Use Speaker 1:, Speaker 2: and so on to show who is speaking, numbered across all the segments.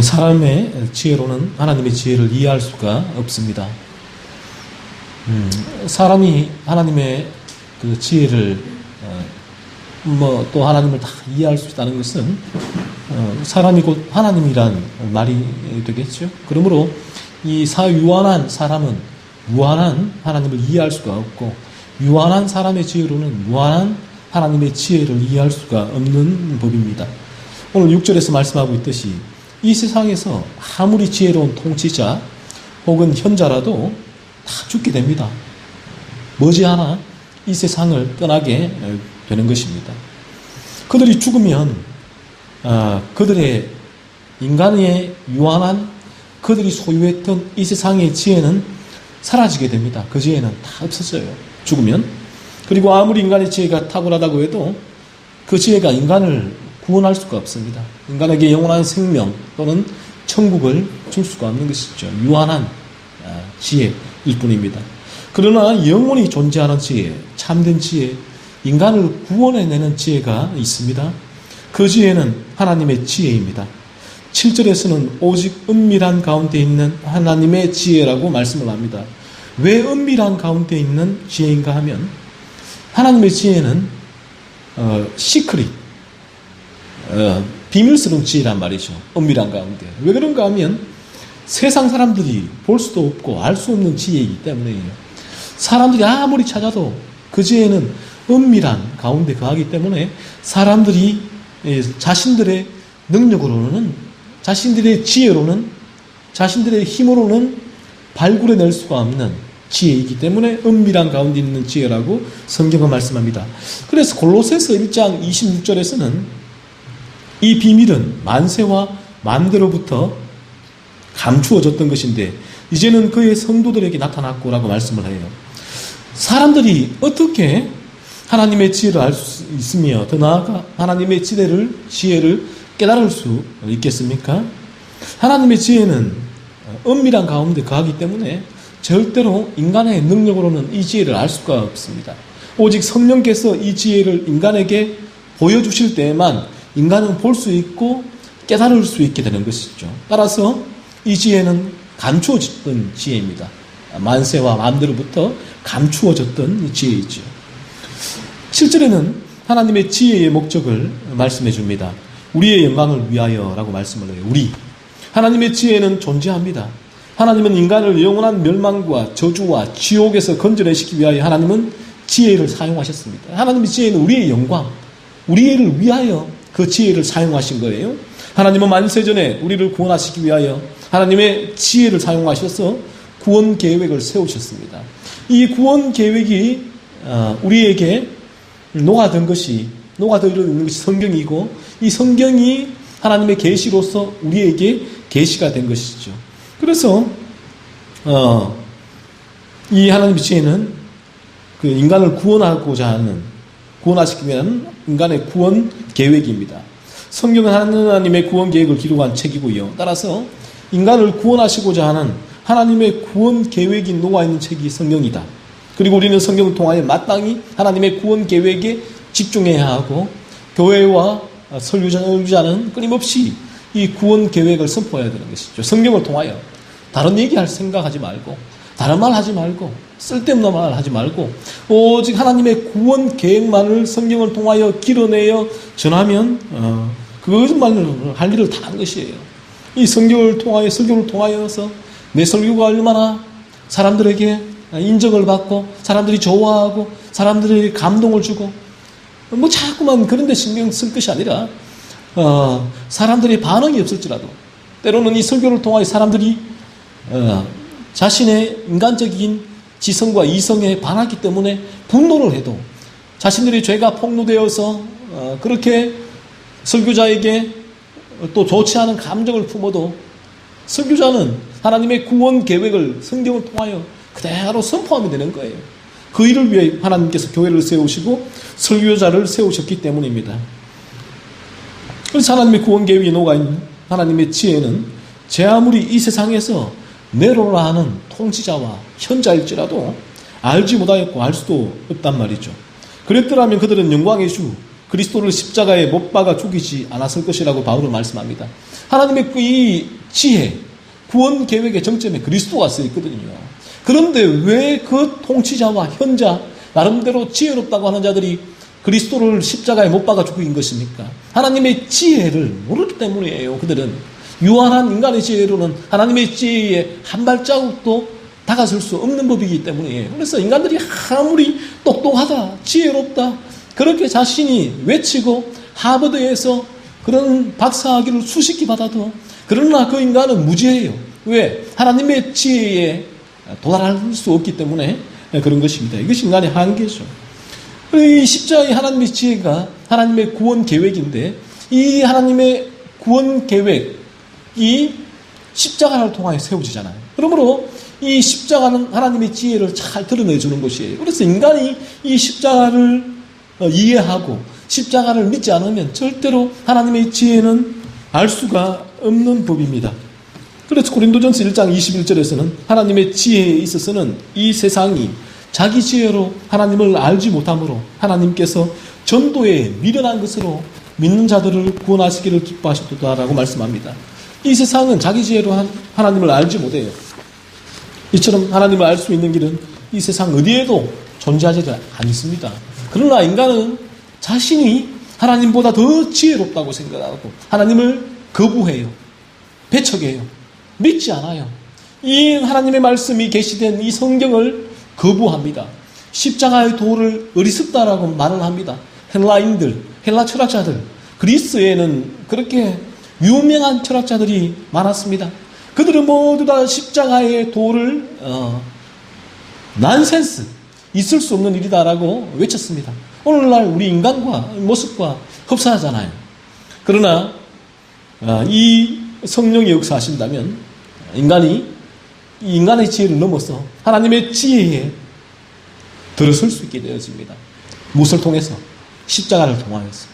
Speaker 1: 사람의 지혜로는 하나님의 지혜를 이해할 수가 없습니다. 음, 사람이 하나님의 그 지혜를 어, 뭐또 하나님을 다 이해할 수 있다는 것은 어, 사람이 곧 하나님이란 말이 되겠죠. 그러므로 이 사유한한 사람은 무한한 하나님을 이해할 수가 없고 유한한 사람의 지혜로는 무한한 하나님의 지혜를 이해할 수가 없는 법입니다. 오늘 6절에서 말씀하고 있듯이 이 세상에서 아무리 지혜로운 통치자 혹은 현자라도 다 죽게 됩니다. 머지않아 이 세상을 떠나게 되는 것입니다. 그들이 죽으면 아, 그들의 인간의 유한한 그들이 소유했던 이 세상의 지혜는 사라지게 됩니다. 그 지혜는 다 없어져요. 죽으면. 그리고 아무리 인간의 지혜가 탁월하다고 해도 그 지혜가 인간을 구원할 수가 없습니다. 인간에게 영원한 생명 또는 천국을 줄 수가 없는 것이죠. 유한한 아, 지혜일 뿐입니다. 그러나 영원히 존재하는 지혜, 참된 지혜, 인간을 구원해내는 지혜가 있습니다. 그 지혜는 하나님의 지혜입니다. 7절에서는 오직 은밀한 가운데 있는 하나님의 지혜라고 말씀을 합니다. 왜 은밀한 가운데 있는 지혜인가 하면 하나님의 지혜는 어, 시크릿, 어, 비밀스러운 지혜란 말이죠. 은밀한 가운데. 왜 그런가 하면 세상 사람들이 볼 수도 없고 알 수 없는 지혜이기 때문에요. 사람들이 아무리 찾아도 그 지혜는 은밀한 가운데 거하기 때문에 사람들이 예, 자신들의 능력으로는 자신들의 지혜로는 자신들의 힘으로는 발굴해낼 수가 없는 지혜이기 때문에 은밀한 가운데 있는 지혜라고 성경은 말씀합니다. 그래서 골로새서 1장 26절에서는 이 비밀은 만세와 만대로부터 감추어졌던 것인데 이제는 그의 성도들에게 나타났고라고 말씀을 해요. 사람들이 어떻게 하나님의 지혜를 알 수 있으며 더 나아가 하나님의 지혜를 지혜를 깨달을 수 있겠습니까? 하나님의 지혜는 은밀한 가운데 거하기 때문에 절대로 인간의 능력으로는 이 지혜를 알 수가 없습니다. 오직 성령께서 이 지혜를 인간에게 보여주실 때에만 인간은 볼 수 있고 깨달을 수 있게 되는 것이죠. 따라서 이 지혜는 감추어졌던 지혜입니다. 만세와 마음대로부터 감추어졌던 지혜이죠. 7절에는 하나님의 지혜의 목적을 말씀해 줍니다. 우리의 영광을 위하여라고 말씀을 해요. 우리. 하나님의 지혜는 존재합니다. 하나님은 인간을 영원한 멸망과 저주와 지옥에서 건져내시기 위하여 하나님은 지혜를 사용하셨습니다. 하나님의 지혜는 우리의 영광, 우리를 위하여 그 지혜를 사용하신 거예요. 하나님은 만세 전에 우리를 구원하시기 위하여 하나님의 지혜를 사용하셔서 구원 계획을 세우셨습니다. 이 구원 계획이 어, 우리에게 녹아든 것이 녹아들어 있는 것이 성경이고 이 성경이 하나님의 계시로서 우리에게 계시가 된 것이죠. 그래서 어, 이 하나님의 지혜는 그 인간을 구원하고자 하는 구원하시기 위한 인간의 구원 계획입니다. 성경은 하나님의 구원 계획을 기록한 책이고요. 따라서 인간을 구원하시고자 하는 하나님의 구원 계획이 녹아 있는 책이 성경이다. 그리고 우리는 성경을 통하여 마땅히 하나님의 구원 계획에 집중해야 하고 교회와 설교자는 끊임없이 이 구원 계획을 선포해야 되는 것이죠. 성경을 통하여 다른 얘기할 생각하지 말고 다른 말 하지 말고 쓸데없는 말 하지 말고 오직 하나님의 구원 계획만을 성경을 통하여 길어내어 전하면 어, 그것만을 할 일을 다 한 것이에요. 이 성경을 통하여 설교를 통하여서 내 설교가 얼마나 사람들에게 인정을 받고 사람들이 좋아하고 사람들이 감동을 주고 뭐 자꾸만 그런 데 신경 쓸 것이 아니라 어, 사람들의 반응이 없을지라도 때로는 이 설교를 통하여 사람들이 어, 자신의 인간적인 지성과 이성에 반하기 때문에 분노를 해도 자신들의 죄가 폭로되어서 어, 그렇게 설교자에게 또 좋지 않은 감정을 품어도 설교자는 하나님의 구원 계획을 성경을 통하여 그대로 선포하면 되는 거예요. 그 일을 위해 하나님께서 교회를 세우시고 설교자를 세우셨기 때문입니다. 그래서 하나님의 구원 계획이 녹아 있는 하나님의 지혜는 제 아무리 이 세상에서 네로라 하는 통치자와 현자일지라도 알지 못하였고 알 수도 없단 말이죠. 그랬더라면 그들은 영광의 주 그리스도를 십자가에 못 박아 죽이지 않았을 것이라고 바울은 말씀합니다. 하나님의 그이 지혜, 구원 계획의 정점에 그리스도가 쓰여 있거든요. 그런데 왜 그 통치자와 현자, 나름대로 지혜롭다고 하는 자들이 그리스도를 십자가에 못 박아 죽인 것입니까? 하나님의 지혜를 모르기 때문이에요. 그들은 유한한 인간의 지혜로는 하나님의 지혜에 한 발자국도 다가설 수 없는 법이기 때문이에요. 그래서 인간들이 아무리 똑똑하다, 지혜롭다, 그렇게 자신이 외치고 하버드에서 그런 박사학위를 수십기 받아도 그러나 그 인간은 무지해요. 왜? 하나님의 지혜에 도달할 수 없기 때문에 그런 것입니다. 이것이 인간의 한계죠. 이 십자가의 하나님의 지혜가 하나님의 구원 계획인데 이 하나님의 구원 계획 이 십자가를 통하여 세워지잖아요. 그러므로 이 십자가는 하나님의 지혜를 잘 드러내 주는 것이에요. 그래서 인간이 이 십자가를 어, 이해하고 십자가를 믿지 않으면 절대로 하나님의 지혜는 알 수가 없는 법입니다. 그래서 고린도전서 1장 21절에서는 하나님의 지혜에 있어서는 이 세상이 자기 지혜로 하나님을 알지 못하므로 하나님께서 전도에 미련한 것으로 믿는 자들을 구원하시기를 기뻐하셨다라고 말씀합니다. 이 세상은 자기 지혜로 하나님을 알지 못해요. 이처럼 하나님을 알 수 있는 길은 이 세상 어디에도 존재하지 않습니다. 그러나 인간은 자신이 하나님보다 더 지혜롭다고 생각하고 하나님을 거부해요. 배척해요. 믿지 않아요. 이 하나님의 말씀이 계시된 이 성경을 거부합니다. 십자가의 도를 어리석다라고 말을 합니다. 헬라인들, 헬라 철학자들, 그리스에는 그렇게 유명한 철학자들이 많았습니다. 그들은 모두 다 십자가의 도를 어, 난센스, 있을 수 없는 일이다라고 외쳤습니다. 오늘날 우리 인간과 모습과 흡사하잖아요. 그러나 어, 이 성령이 역사하신다면 인간이 인간의 지혜를 넘어서 하나님의 지혜에 들어설 수 있게 되어집니다. 무엇을 통해서? 십자가를 통하여서.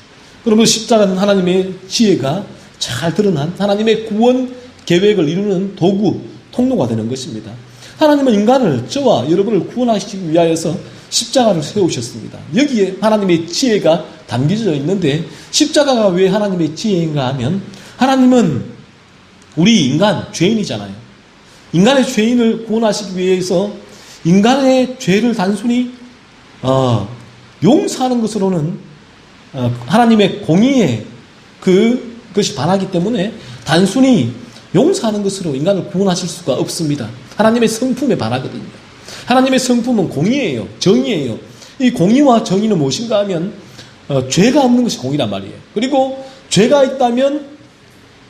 Speaker 1: 그러면 십자가는 하나님의 지혜가 잘 드러난 하나님의 구원 계획을 이루는 도구, 통로가 되는 것입니다. 하나님은 인간을 저와 여러분을 구원하시기 위하여서 십자가를 세우셨습니다. 여기에 하나님의 지혜가 담겨져 있는데 십자가가 왜 하나님의 지혜인가 하면 하나님은 우리 인간 죄인이잖아요. 인간의 죄인을 구원하시기 위해서 인간의 죄를 단순히 어, 용서하는 것으로는 어, 하나님의 공의에 그 것이 반하기 때문에 단순히 용서하는 것으로 인간을 구원하실 수가 없습니다. 하나님의 성품에 반하거든요. 하나님의 성품은 공의예요. 정의예요. 이 공의와 정의는 무엇인가 하면 어, 죄가 없는 것이 공의란 말이에요. 그리고 죄가 있다면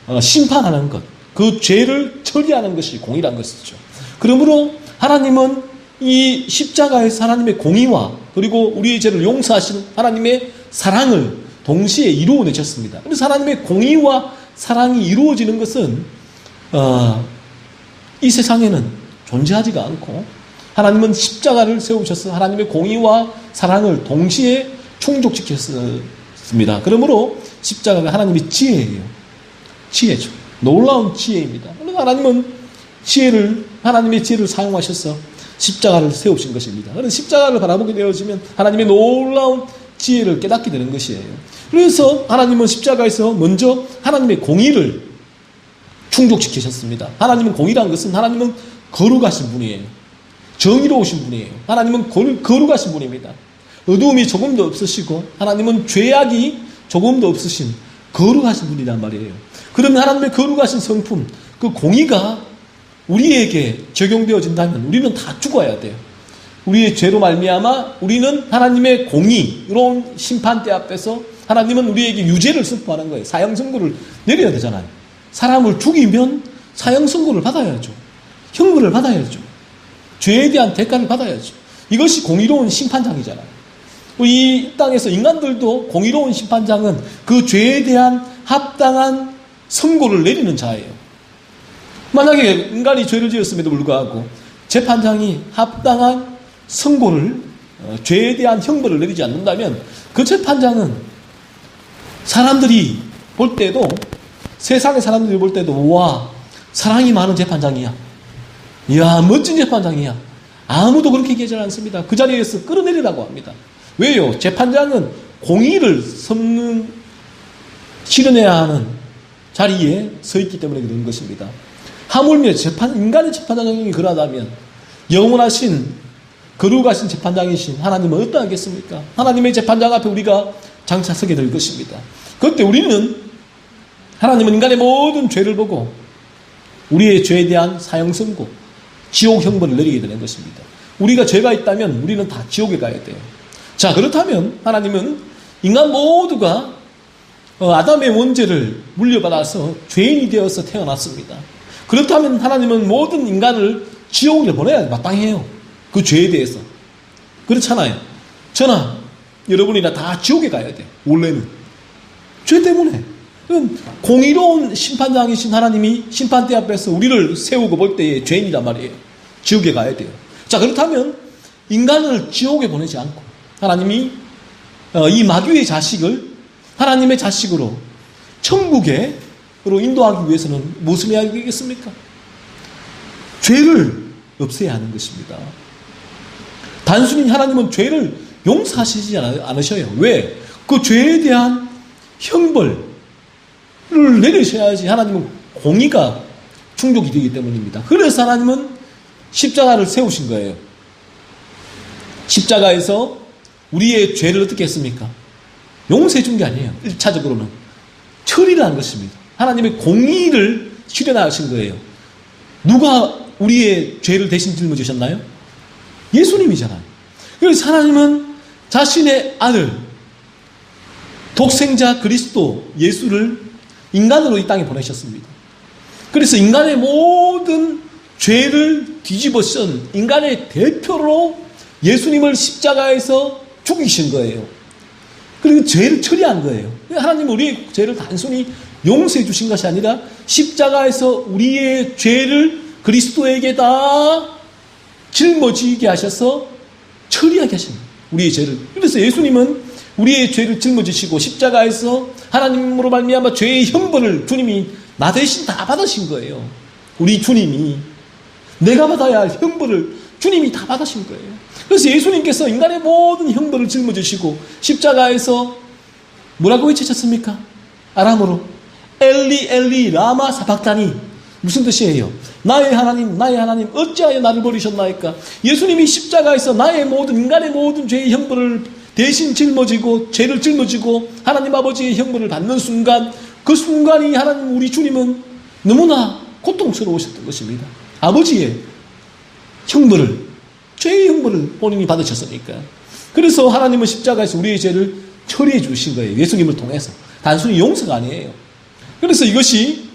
Speaker 1: 어, 심판하는 것, 그 죄를 처리하는 것이 공의란 것이죠. 그러므로 하나님은 이 십자가에서 하나님의 공의와 그리고 우리의 죄를 용서하시는 하나님의 사랑을 동시에 이루어내셨습니다. 그래서 하나님의 공의와 사랑이 이루어지는 것은 어, 이 세상에는 존재하지가 않고 하나님은 십자가를 세우셔서 하나님의 공의와 사랑을 동시에 충족시켰습니다. 그러므로 십자가가 하나님의 지혜예요. 지혜죠. 놀라운 지혜입니다. 하나님은 지혜를 하나님의 지혜를 사용하셔서 십자가를 세우신 것입니다. 그래서 십자가를 바라보게 되어지면 하나님의 놀라운 지혜를 깨닫게 되는 것이에요. 그래서 하나님은 십자가에서 먼저 하나님의 공의를 충족시키셨습니다. 하나님은 공의라는 것은 하나님은 거룩하신 분이에요. 정의로우신 분이에요. 하나님은 거룩하신 분입니다. 어두움이 조금도 없으시고 하나님은 죄악이 조금도 없으신 거룩하신 분이란 말이에요. 그러면 하나님의 거룩하신 성품, 그 공의가 우리에게 적용되어진다면 우리는 다 죽어야 돼요. 우리의 죄로 말미암아 우리는 하나님의 공의로운 심판대 앞에서 하나님은 우리에게 유죄를 선포하는 거예요. 사형 선고를 내려야 되잖아요. 사람을 죽이면 사형 선고를 받아야죠. 형벌을 받아야죠. 죄에 대한 대가를 받아야죠. 이것이 공의로운 심판장이잖아요. 이 땅에서 인간들도 공의로운 심판장은 그 죄에 대한 합당한 선고를 내리는 자예요. 만약에 인간이 죄를 지었음에도 불구하고 재판장이 합당한 선고를 어, 죄에 대한 형벌을 내리지 않는다면 그 재판장은 사람들이 볼 때도 세상의 사람들이 볼 때도 와 사랑이 많은 재판장이야. 이야 멋진 재판장이야. 아무도 그렇게 얘기하지 않습니다. 그 자리에서 끌어내리라고 합니다. 왜요? 재판장은 공의를 선는 실현해야 하는 자리에 서 있기 때문에 그런 것입니다. 하물며 재판, 인간의 재판장이 그러하다면 영원하신 거룩하신 재판장이신 하나님은 어떠하겠습니까? 하나님의 재판장 앞에 우리가 장차 서게 될 것입니다. 그때 우리는 하나님은 인간의 모든 죄를 보고 우리의 죄에 대한 사형 선고, 지옥 형벌을 내리게 되는 것입니다. 우리가 죄가 있다면 우리는 다 지옥에 가야 돼요. 자, 그렇다면 하나님은 인간 모두가 어, 아담의 원죄를 물려받아서 죄인이 되어서 태어났습니다. 그렇다면 하나님은 모든 인간을 지옥에 보내야 마땅해요. 그 죄에 대해서. 그렇잖아요. 저나 여러분이나 다 지옥에 가야 돼. 원래는. 죄 때문에. 공의로운 심판장이신 하나님이 심판대 앞에서 우리를 세우고 볼 때에 죄인이란 말이에요. 지옥에 가야 돼요. 자, 그렇다면 인간을 지옥에 보내지 않고 하나님이 어, 이 마귀의 자식을 하나님의 자식으로 천국에로 인도하기 위해서는 무슨 해야 되겠습니까? 죄를 없애야 하는 것입니다. 단순히 하나님은 죄를 용서하시지 않으셔요. 왜? 그 죄에 대한 형벌을 내리셔야지 하나님은 공의가 충족이 되기 때문입니다. 그래서 하나님은 십자가를 세우신 거예요. 십자가에서 우리의 죄를 어떻게 했습니까? 용서해 준 게 아니에요. 1차적으로는. 처리를 한 것입니다. 하나님의 공의를 실현하신 거예요. 누가 우리의 죄를 대신 짊어지셨나요? 예수님이잖아요. 그래서 하나님은 자신의 아들, 독생자 그리스도 예수를 인간으로 이 땅에 보내셨습니다. 그래서 인간의 모든 죄를 뒤집어 쓴 인간의 대표로 예수님을 십자가에서 죽이신 거예요. 그리고 죄를 처리한 거예요. 하나님은 우리의 죄를 단순히 용서해 주신 것이 아니라 십자가에서 우리의 죄를 그리스도에게 다 짊어지게 하셔서 처리하게 거예요. 우리의 죄를. 그래서 예수님은 우리의 죄를 짊어지시고 십자가에서 하나님으로 말미암아 죄의 형벌을 주님이 나 대신 다 받으신 거예요. 우리 주님이 내가 받아야 할 형벌을 주님이 다 받으신 거예요. 그래서 예수님께서 인간의 모든 형벌을 짊어지시고 십자가에서 뭐라고 외치셨습니까? 아람으로 엘리 엘리 라마 사박다니 무슨 뜻이에요? 나의 하나님 나의 하나님 어찌하여 나를 버리셨나이까? 예수님이 십자가에서 나의 모든 인간의 모든 죄의 형벌을 대신 짊어지고 죄를 짊어지고 하나님 아버지의 형벌을 받는 순간 그 순간이 하나님 우리 주님은 너무나 고통스러우셨던 것입니다. 아버지의 형벌을 죄의 형벌을 본인이 받으셨으니까. 그래서 하나님은 십자가에서 우리의 죄를 처리해 주신 거예요. 예수님을 통해서. 단순히 용서가 아니에요. 그래서 이것이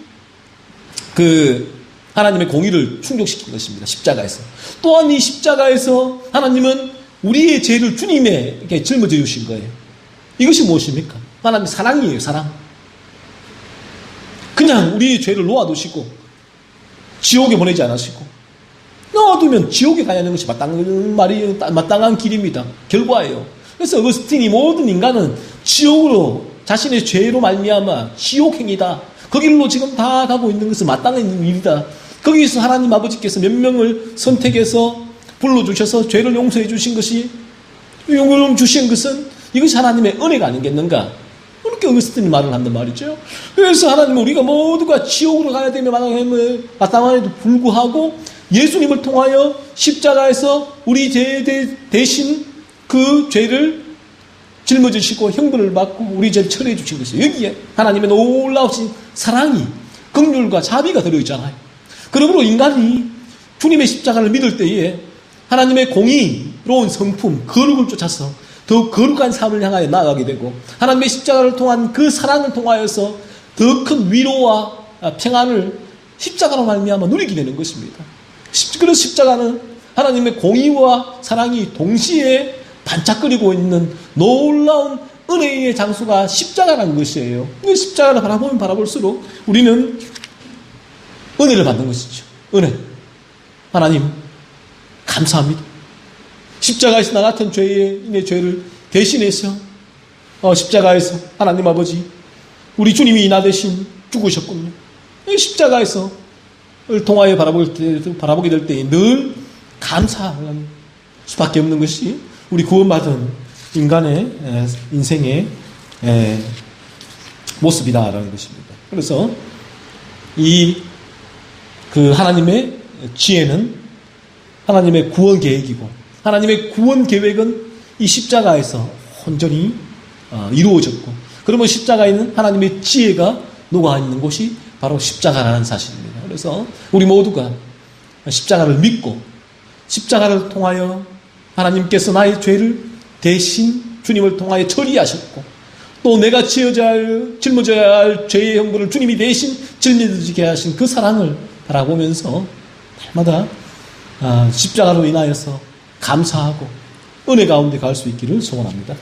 Speaker 1: 그 하나님의 공의를 충족시킨 것입니다. 십자가에서. 또한 이 십자가에서 하나님은 우리의 죄를 주님에게 짊어져 주신 거예요. 이것이 무엇입니까? 하나님 사랑이에요, 사랑. 그냥 우리의 죄를 놓아두시고 지옥에 보내지 않으시고 넣어두면 지옥에 가야 하는 것이 마땅한 말이 마땅한 길입니다. 결과예요. 그래서 어거스틴이 모든 인간은 지옥으로 자신의 죄로 말미암아 지옥행이다. 거길로 지금 다 가고 있는 것은 마땅한 일이다. 거기서 하나님 아버지께서 몇 명을 선택해서 불러주셔서 죄를 용서해 주신 것이 용을 주신 것은 이것이 하나님의 은혜가 아니겠는가? 그렇게 어거스틴이 말을 한단 말이죠. 그래서 하나님은 우리가 모두가 지옥으로 가야 되며 마땅함에도 불구하고 예수님을 통하여 십자가에서 우리 죄 대신 그 죄를 짊어지시고 형벌을 받고 우리 죄를 처리해 주신 것이에요. 여기에 하나님의 놀라우신 사랑이 긍휼과 자비가 들어있잖아요. 그러므로 인간이 주님의 십자가를 믿을 때에 하나님의 공의로운 성품, 거룩을 쫓아서 더 거룩한 삶을 향하여 나아가게 되고 하나님의 십자가를 통한 그 사랑을 통하여서 더 큰 위로와 평안을 십자가로 말미암아 누리게 되는 것입니다. 그래서 십자가는 하나님의 공의와 사랑이 동시에 반짝거리고 있는 놀라운 은혜의 장수가 십자가라는 것이에요. 그 십자가를 바라보면 바라볼수록 우리는 은혜를 받는 것이죠. 은혜. 하나님, 감사합니다. 십자가에서 나 같은 죄인의 죄를 대신해서 어, 십자가에서 하나님 아버지 우리 주님이 나 대신 죽으셨군요. 십자가에서 을 통하여 바라볼 때, 바라보게 될 때 늘 감사할 수밖에 없는 것이 우리 구원받은 인간의 인생의 모습이다라는 것입니다. 그래서 이 그 하나님의 지혜는 하나님의 구원 계획이고 하나님의 구원 계획은 이 십자가에서 온전히 어, 이루어졌고 그러면 십자가에 있는 하나님의 지혜가 녹아 있는 곳이 바로 십자가라는 사실입니다. 그래서 우리 모두가 십자가를 믿고 십자가를 통하여 하나님께서 나의 죄를 대신 주님을 통하여 처리하셨고 또 내가 지어져야 할, 짊어져야 할 죄의 형벌을 주님이 대신 짊어지게 하신 그 사랑을 바라보면서 날마다 아, 십자가로 인하여서 감사하고 은혜 가운데 갈 수 있기를 소원합니다.